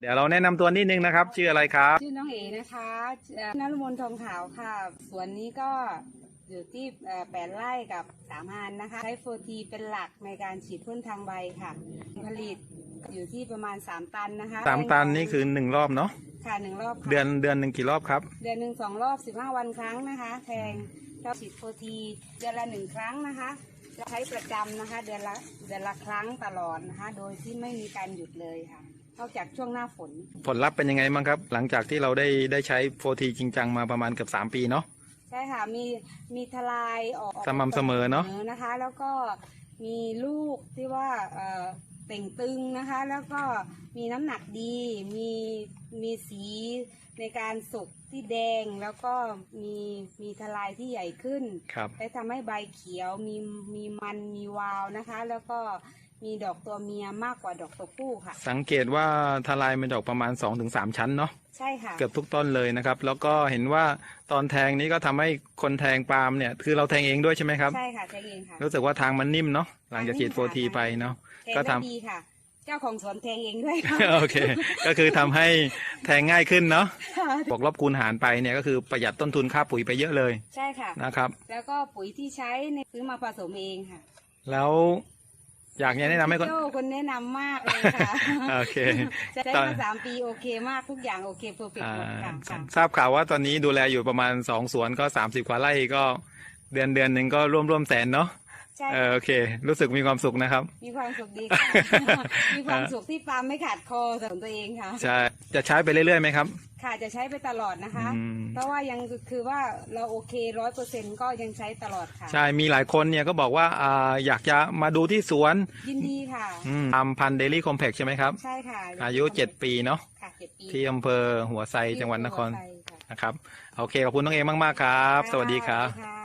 เดี๋ยวเราแนะนำตัวนิดนึงนะครับ ชื่ออะไรครับ ชื่อน้องเอ๋นะคะเอ่อนรมนทองขาวค่ะ สวนนี้ก็อยู่ที่เอ่อแปดไร่กับสามพันนะคะ ใช้โฟทีเป็นหลักในการฉีดพ่นทางใบค่ะ ผลิตอยู่ที่ประมาณ 3 ตันนะคะสามตันนี่คือหนึ่งรอบเนาะค่ะหนึ่งรอบค่ะ เดือนเดือนหนึ่งกี่รอบครับเดือนหนึ่งสองรอบ15วันครั้งนะคะแทงเราฉีดโฟทีเดือนละหนึ่งครั้งนะคะ จะใช้ประจำนะคะ เดือนละเดือนละครั้งตลอดนะคะ โดยที่ไม่มีการหยุดเลยค่ะ นอกจากช่วงหน้าฝน ผลลัพธ์เป็นยังไงบ้างครับ หลังจากที่เราได้ได้ใช้โฟทีจริงจังมาประมาณเกือบสามปีเนาะใช่ค่ะมีมีทลายออกสม่ำเสมอเนอะนะคะ แล้วก็มีลูกที่ว่าเอ่อเต่งตึงนะคะ แล้วก็มีน้ำหนักดีมีมีสีในการสุกที่แดงแล้วก็มีมีทลายที่ใหญ่ขึ้นครับและทำให้ใบเขียวมีมีมันมีวาวนะคะ แล้วก็ มีดอกตัวเมียมากกว่าดอกตัวผู้ค่ะ สังเกตว่าทลายมันดอกประมาณ 2-3 ชั้นเนาะใช่ค่ะ เกือบทุกต้นเลยนะครับ แล้วก็เห็นว่าตอนแทงนี้ก็ทำให้คนแทงปาล์มเนี่ย คือเราแทงเองด้วยใช่ไหมครับ ใช่ค่ะใช่เองค่ะรู้สึกว่าทางมันนิ่มเนาะหลังจากฉีดโฟทีไปเนาะแทงก็ได้ทำดีค่ะ เจ้าของสวนแทงเองด้วยค่ะ โอเค ก็คือทำให้แทงง่ายขึ้นเนาะบอกลบคูณหารไปเนี่ยก็คือประหยัดต้นทุนค่าปุ๋ยไปเยอะเลยใช่ค่ะ นะครับ แล้วก็ปุ๋ยที่ใช้ในซื้อมาผสมเองค่ะ แล้ว อยากแนะนำให้คนโจ้คนแนะนำมากเลยค่ะโอเคจะได้ตอน มาสามปีโอเคมากทุกอย่างโอเคเพอร์เฟกอ่าหมดค่ะค่ะ ทราบข่าวว่าตอนนี้ดูแลอยู่ประมาณสองสวนก็สามสิบกว่าไร่ก็เดือนเดือนหนึ่งก็ร่วมร่วมแสนเนาะ ใช่เออโอเค รู้สึกมีความสุขนะครับ มีความสุขดีค่ะ มีความสุขที่ฟาร์มไม่ขาดคอสำหรับตัวเองค่ะใช่จะใช้ไปเรื่อยๆไหมครับ ค่ะจะใช้ไปตลอดนะคะ อืม เพราะว่ายังคือว่าเราโอเคร้อยเปอร์เซ็นก็ยังใช้ตลอดค่ะ ใช่มีหลายคนเนี่ยก็บอกว่าอ่าอยากจะมาดูที่สวนยินดีค่ะ อืมทำพันเดลี่คอมเพล็กใช่ไหมครับ ใช่ค่ะอายุเจ็ดปีเนาะค่ะเจ็ดปีที่อำเภอหัวไซจังหวัดนครใช่ค่ะนะครับโอเคขอบคุณน้องเอมากๆครับ สวัสดีครับค่ะ